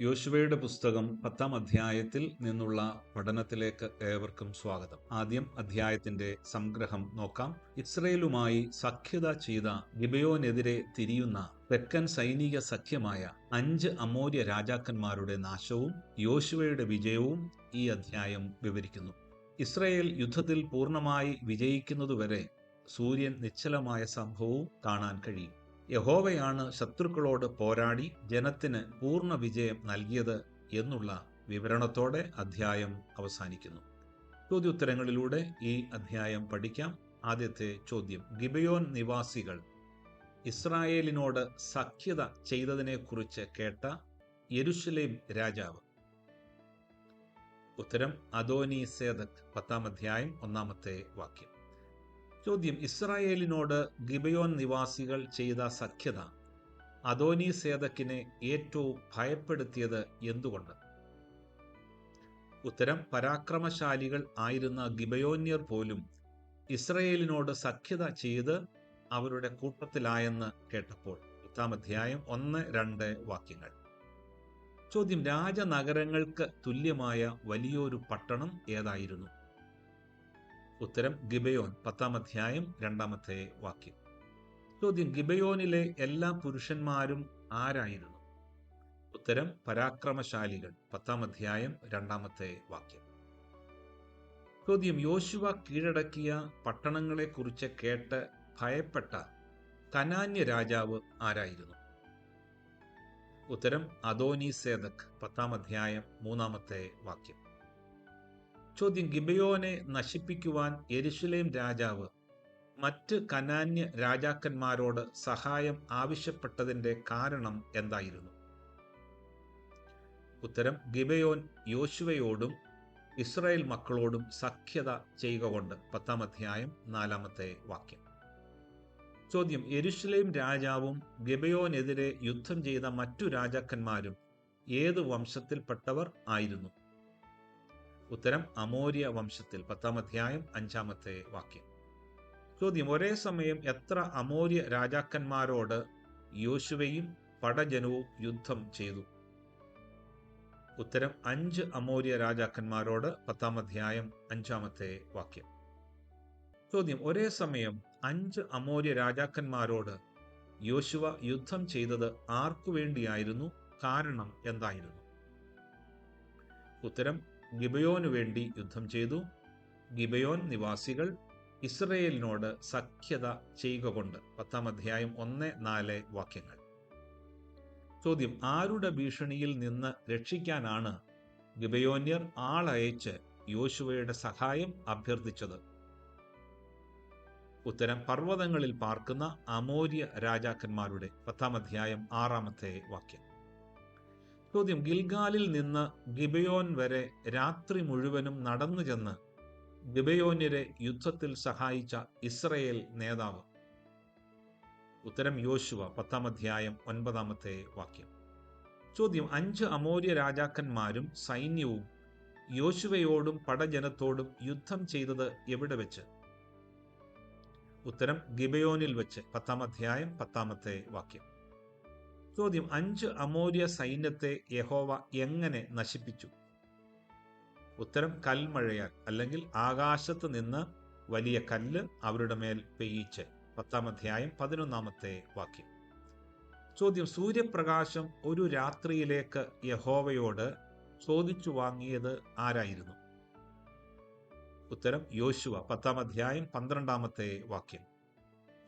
യോശുവയുടെ പുസ്തകം പത്താം അധ്യായത്തിൽ നിന്നുള്ള പഠനത്തിലേക്ക് ഏവർക്കും സ്വാഗതം. ആദ്യം അധ്യായത്തിന്റെ സംഗ്രഹം നോക്കാം. ഇസ്രയേലുമായി സഖ്യത ചെയ്ത ഗിബയോനെതിരെ തിരിയുന്ന തെക്കൻ സൈനിക സഖ്യമായ അഞ്ച് അമോര്യ രാജാക്കന്മാരുടെ നാശവും യോശുവയുടെ വിജയവും ഈ അധ്യായം വിവരിക്കുന്നു. ഇസ്രയേൽ യുദ്ധത്തിൽ പൂർണമായി വിജയിക്കുന്നതുവരെ സൂര്യൻ നിശ്ചലമായ സംഭവവും കാണാൻ കഴിയും. യഹോവയാണ് ശത്രുക്കളോട് പോരാടി ജനത്തിന് പൂർണ വിജയം നൽകിയത് എന്നുള്ള വിവരണത്തോടെ അധ്യായം അവസാനിക്കുന്നു. ചോദ്യോത്തരങ്ങളിലൂടെ ഈ അധ്യായം പഠിക്കാം. ആദ്യത്തെ ചോദ്യം ഗിബയോൻ നിവാസികൾ ഇസ്രായേലിനോട് സഖ്യത ചെയ്തതിനെക്കുറിച്ച് കേട്ട യെരുഷലേം രാജാവ്. ഉത്തരം അദോനി സേദക് പത്താം അധ്യായം ഒന്നാമത്തെ വാക്യം. ചോദ്യം ഇസ്രായേലിനോട് ഗിബയോൻ നിവാസികൾ ചെയ്ത സഖ്യത അതോനി സേതക്കിനെ ഏറ്റവും ഭയപ്പെടുത്തിയത് എന്തുകൊണ്ട്? ഉത്തരം പരാക്രമശാലികൾ ആയിരുന്ന ഗിബയോന്യർ പോലും ഇസ്രയേലിനോട് സഖ്യത ചെയ്ത് അവരുടെ കൂട്ടത്തിലായെന്ന് കേട്ടപ്പോൾ. പത്താം അധ്യായം ഒന്ന് രണ്ട് വാക്യങ്ങൾ. ചോദ്യം രാജനഗരങ്ങൾക്ക് തുല്യമായ വലിയൊരു പട്ടണം ഏതായിരുന്നു? ഉത്തരം ഗിബയോൻ പത്താം അധ്യായം രണ്ടാമത്തെ വാക്യം. ചോദ്യം ഗിബയോനിലെ എല്ലാ പുരുഷന്മാരും ആരായിരുന്നു? ഉത്തരം പരാക്രമശാലികൾ പത്താം അധ്യായം രണ്ടാമത്തെ വാക്യം. ചോദ്യം യോശുവ കീഴടക്കിയ പട്ടണങ്ങളെക്കുറിച്ച് കേട്ട് ഭയപ്പെട്ട കനാന്യ രാജാവ് ആരായിരുന്നു? ഉത്തരം അദോനി സേതക് പത്താം അധ്യായം മൂന്നാമത്തെ വാക്യം. ചോദ്യം ഗിബയോനെ നശിപ്പിക്കുവാൻ എരുഷലേം രാജാവ് മറ്റ് കനാന്യ രാജാക്കന്മാരോട് സഹായം ആവശ്യപ്പെട്ടതിന്റെ കാരണം എന്തായിരുന്നു? ഉത്തരം ഗിബയോൻ യോശുവയോടും ഇസ്രായേൽ മക്കളോടും സഖ്യത ചെയ്യുക കൊണ്ട് പത്താം അധ്യായം നാലാമത്തെ വാക്യം. ചോദ്യം എരുഷലേം രാജാവും ഗിബയോനെതിരെ യുദ്ധം ചെയ്ത മറ്റു രാജാക്കന്മാരും ഏത് വംശത്തിൽപ്പെട്ടവർ ആയിരുന്നു? ഉത്തരം അമോര്യ വംശത്തിൽ പത്താം അധ്യായം അഞ്ചാമത്തെ വാക്യം. ചോദ്യം ഒരേ സമയം എത്ര അമോര്യ രാജാക്കന്മാരോട് യോശുവയും പടജനവും യുദ്ധം ചെയ്തു? ഉത്തരം അഞ്ച് അമോര്യ രാജാക്കന്മാരോട് പത്താം അധ്യായം അഞ്ചാമത്തെ വാക്യം. ചോദ്യം ഒരേ സമയം അഞ്ച് അമോര്യ രാജാക്കന്മാരോട് യോശുവ യുദ്ധം ചെയ്തത് ആർക്കു വേണ്ടിയായിരുന്നു? കാരണം എന്തായിരുന്നു? ഉത്തരം ഗിബയോനു വേണ്ടി യുദ്ധം ചെയ്തു. ഗിബയോൻ നിവാസികൾ ഇസ്രയേലിനോട് സഖ്യത ചെയ്യുക കൊണ്ട് പത്താം അധ്യായം ഒന്ന് നാല് വാക്യങ്ങൾ. ചോദ്യം ആരുടെ ഭീഷണിയിൽ നിന്ന് രക്ഷിക്കാനാണ് ഗിബയോന്യർ ആളയച്ച് യോശുവയുടെ സഹായം അഭ്യർത്ഥിച്ചത്? ഉത്തരം പർവതങ്ങളിൽ പാർക്കുന്ന അമോര്യ രാജാക്കന്മാരുടെ പത്താം അധ്യായം ആറാമത്തെ വാക്യം. ചോദ്യം. ഗിൽഗാലിൽ നിന്ന് ഗിബയോൻ വരെ രാത്രി മുഴുവനും നടന്നു ചെന്ന് ഗിബയോന്യരെ യുദ്ധത്തിൽ സഹായിച്ച ഇസ്രയേൽ നേതാവ്. ഉത്തരം യോശുവ പത്താം അധ്യായം ഒൻപതാമത്തെ വാക്യം. ചോദ്യം. അഞ്ച് അമോര്യ രാജാക്കന്മാരും സൈന്യവും യോശുവയോടും പടജനത്തോടും യുദ്ധം ചെയ്തത് എവിടെ വെച്ച്? ഉത്തരം ഗിബയോനിൽ വെച്ച്. പത്താം അധ്യായം പത്താമത്തെ വാക്യം. ചോദ്യം അഞ്ച് അമോര്യ സൈന്യത്തെ യഹോവ എങ്ങനെ നശിപ്പിച്ചു? ഉത്തരം കൽമഴയാൽ അല്ലെങ്കിൽ ആകാശത്ത് നിന്ന് വലിയ കല്ല് അവരുടെ മേൽ പെയ്യിച്ച്. പത്താം അധ്യായം പതിനൊന്നാമത്തെ വാക്യം. ചോദ്യം സൂര്യപ്രകാശം ഒരു രാത്രിയിലേക്ക് യഹോവയോട് ചോദിച്ചു വാങ്ങിയത് ആരായിരുന്നു? ഉത്തരം യോശുവ. പത്താം അധ്യായം പന്ത്രണ്ടാമത്തെ വാക്യം.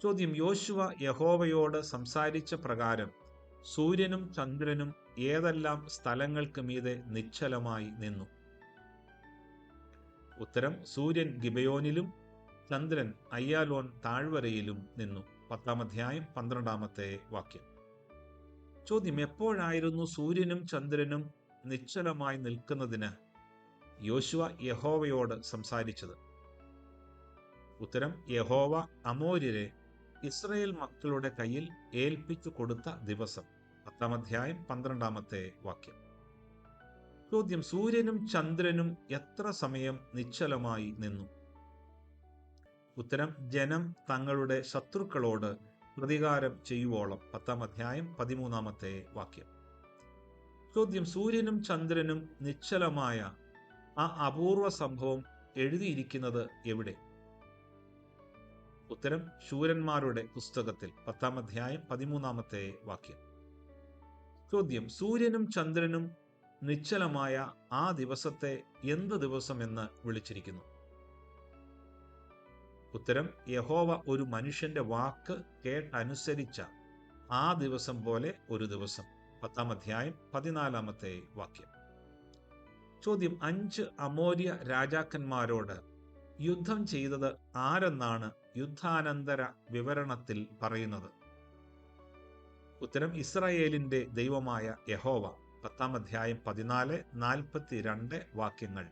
ചോദ്യം യോശുവ യഹോവയോട് സംസാരിച്ച പ്രകാരം സൂര്യനും ചന്ദ്രനും ഏതെല്ലാം സ്ഥലങ്ങൾക്ക് മീതെ നിശ്ചലമായി നിന്നു? ഉത്തരം സൂര്യൻ ഗിബയോനിലും ചന്ദ്രൻ അയ്യാലോൻ താഴ്വരയിലും നിന്നു. പത്താം അധ്യായം പന്ത്രണ്ടാമത്തെ വാക്യം. ചോദ്യം എപ്പോഴായിരുന്നു സൂര്യനും ചന്ദ്രനും നിശ്ചലമായി നിൽക്കുന്നതിന് യോശുവ യഹോവയോട് സംസാരിച്ചത്? ഉത്തരം യഹോവ അമോര്യരെ ഇസ്രയേൽ മക്കളുടെ കയ്യിൽ ഏൽപ്പിച്ചു കൊടുത്ത ദിവസം. പത്താം അധ്യായം പന്ത്രണ്ടാമത്തെ വാക്യം. ചോദ്യം സൂര്യനും ചന്ദ്രനും എത്ര സമയം നിശ്ചലമായി നിന്നു? ഉത്തരം ജനം തങ്ങളുടെ ശത്രുക്കളോട് പ്രതികാരം ചെയ്യുവോളം. പത്താം അധ്യായം പതിമൂന്നാമത്തെ വാക്യം. ചോദ്യം സൂര്യനും ചന്ദ്രനും നിശ്ചലമായ ആ അപൂർവ സംഭവം എഴുതിയിരിക്കുന്നത് എവിടെ? ഉത്തരം ശൂരന്മാരുടെ പുസ്തകത്തിൽ പത്താം അധ്യായം പതിമൂന്നാമത്തെ വാക്യം. ചോദ്യം സൂര്യനും ചന്ദ്രനും നിശ്ചലമായ ആ ദിവസത്തെ എന്ത് ദിവസം എന്ന് വിളിച്ചിരിക്കുന്നു? ഉത്തരം യഹോവ ഒരു മനുഷ്യന്റെ വാക്ക് കേട്ടനുസരിച്ച ആ ദിവസം പോലെ ഒരു ദിവസം. പത്താം അധ്യായം പതിനാലാമത്തെ വാക്യം. ചോദ്യം അഞ്ച് അമോര്യ രാജാക്കന്മാരോട് യുദ്ധം ചെയ്തത് ആരെന്നാണ് യുദ്ധാനന്തര വിവരണത്തിൽ പറയുന്നത്? ഉത്തരം ഇസ്രായേലിന്റെ ദൈവമായ യഹോവ. പത്താം അധ്യായം പതിനാല് നാൽപ്പത്തി രണ്ട് വാക്യങ്ങൾ.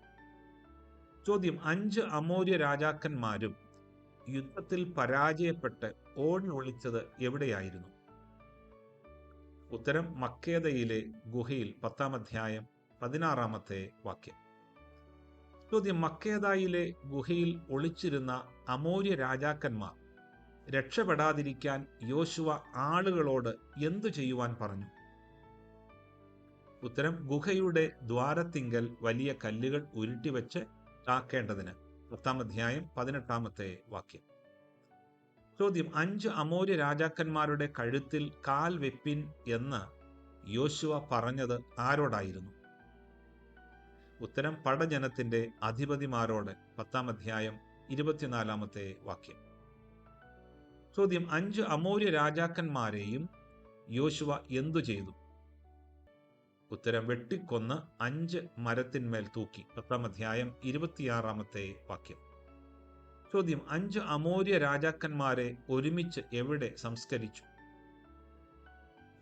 ചോദ്യം അഞ്ച് അമൂര്യ രാജാക്കന്മാരും യുദ്ധത്തിൽ പരാജയപ്പെട്ട് ഓടി ഒളിച്ചത് എവിടെയായിരുന്നു? ഉത്തരം മക്കേദയിലെ ഗുഹയിൽ. പത്താം അധ്യായം പതിനാറാമത്തെ വാക്യം. ചോദ്യം മക്കേദായിലെ ഗുഹയിൽ ഒളിച്ചിരുന്ന അമൂര്യ രാജാക്കന്മാർ രക്ഷപ്പെടാതിരിക്കാൻ യോശുവ ആളുകളോട് എന്തു ചെയ്യുവാൻ പറഞ്ഞു? ഉത്തരം ഗുഹയുടെ ദ്വാരത്തിങ്കൽ വലിയ കല്ലുകൾ ഉരുട്ടിവെച്ച് താക്കേണ്ടതിന്. പത്താം അധ്യായം പതിനെട്ടാമത്തെ വാക്യം. ചോദ്യം അഞ്ച് അമൂര്യ രാജാക്കന്മാരുടെ കഴുത്തിൽ കാൽ വെപ്പിൻ എന്ന് യോശുവ പറഞ്ഞത് ആരോടായിരുന്നു? ഉത്തരം പടജനത്തിന്റെ അധിപതിമാരോട് പത്താം അധ്യായം ഇരുപത്തിനാലാമത്തെ വാക്യം. ചോദ്യം അഞ്ച് അമൂര്യ രാജാക്കന്മാരെയും യോശുവ എന്തു ചെയ്തു? ഉത്തരം വെട്ടിക്കൊന്ന് അഞ്ച് മരത്തിന്മേൽ തൂക്കി. പത്താം അധ്യായം ഇരുപത്തിയാറാമത്തെ വാക്യം. ചോദ്യം അഞ്ച് അമൂര്യ രാജാക്കന്മാരെ ഒരുമിച്ച് എവിടെ സംസ്കരിച്ചു?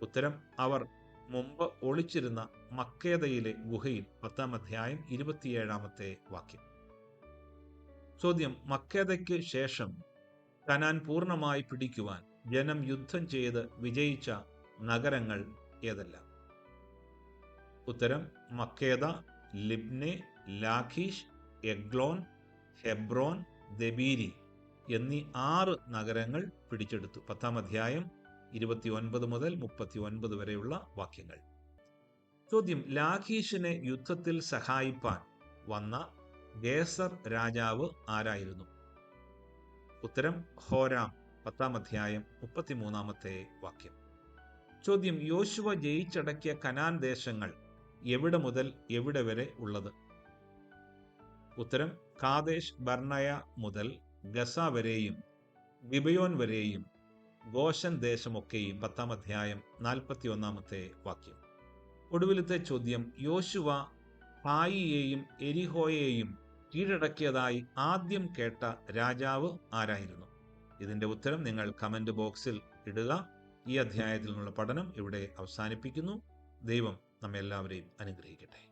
ഉത്തരം അവർ മുമ്പ് ഒളിച്ചിരുന്ന മക്കേതയിലെ ഗുഹയിൽ പത്താം അധ്യായം ഇരുപത്തിയേഴാമത്തെ വാക്യം. ചോദ്യം മക്കേതയ്ക്ക് ശേഷം കനാൻ പൂർണമായി പിടിക്കുവാൻ ജനം യുദ്ധം ചെയ്ത് വിജയിച്ച നഗരങ്ങൾ ഏതെല്ലാം? ഉത്തരം Makkedah Libnah Lachish Eglon Hebron Debir എന്നീ ആറ് നഗരങ്ങൾ പിടിച്ചെടുത്തു. പത്താം അധ്യായം ഇരുപത്തി ഒൻപത് മുതൽ മുപ്പത്തി ഒൻപത് വരെയുള്ള വാക്യങ്ങൾ. ചോദ്യം ലാഖീഷിനെ യുദ്ധത്തിൽ സഹായിപ്പാൻ വന്ന ഗേസർ രാജാവ് ആരായിരുന്നു? ഉത്തരം ഹോരാം പത്താം അധ്യായം മുപ്പത്തിമൂന്നാമത്തെ വാക്യം. ചോദ്യം യോശുവ ജയിച്ചടക്കിയ കനാൻ ദേശങ്ങൾ എവിടെ മുതൽ എവിടെ വരെ ഉള്ളത്? ഉത്തരം കാദേശ് ബർണയ മുതൽ ഗസ വരെയും ഗിബയോൻ വരെയും ഗോഷൻ ദേശമൊക്കെയും പത്താം അധ്യായം നാൽപ്പത്തി ഒന്നാമത്തെ വാക്യം. ഒടുവിലത്തെ ചോദ്യം യോശുവ പായിയെയും എരിഹോയെയും കീഴടക്കിയതായി ആദ്യം കേട്ട രാജാവ് ആരായിരുന്നു? ഇതിന്റെ ഉത്തരം നിങ്ങൾ കമന്റ് ബോക്സിൽ ഇടുക. ഈ അധ്യായത്തിൽ നിന്നുള്ള പഠനം ഇവിടെ അവസാനിപ്പിക്കുന്നു. ദൈവം നമ്മെല്ലാവരെയും അനുഗ്രഹിക്കട്ടെ.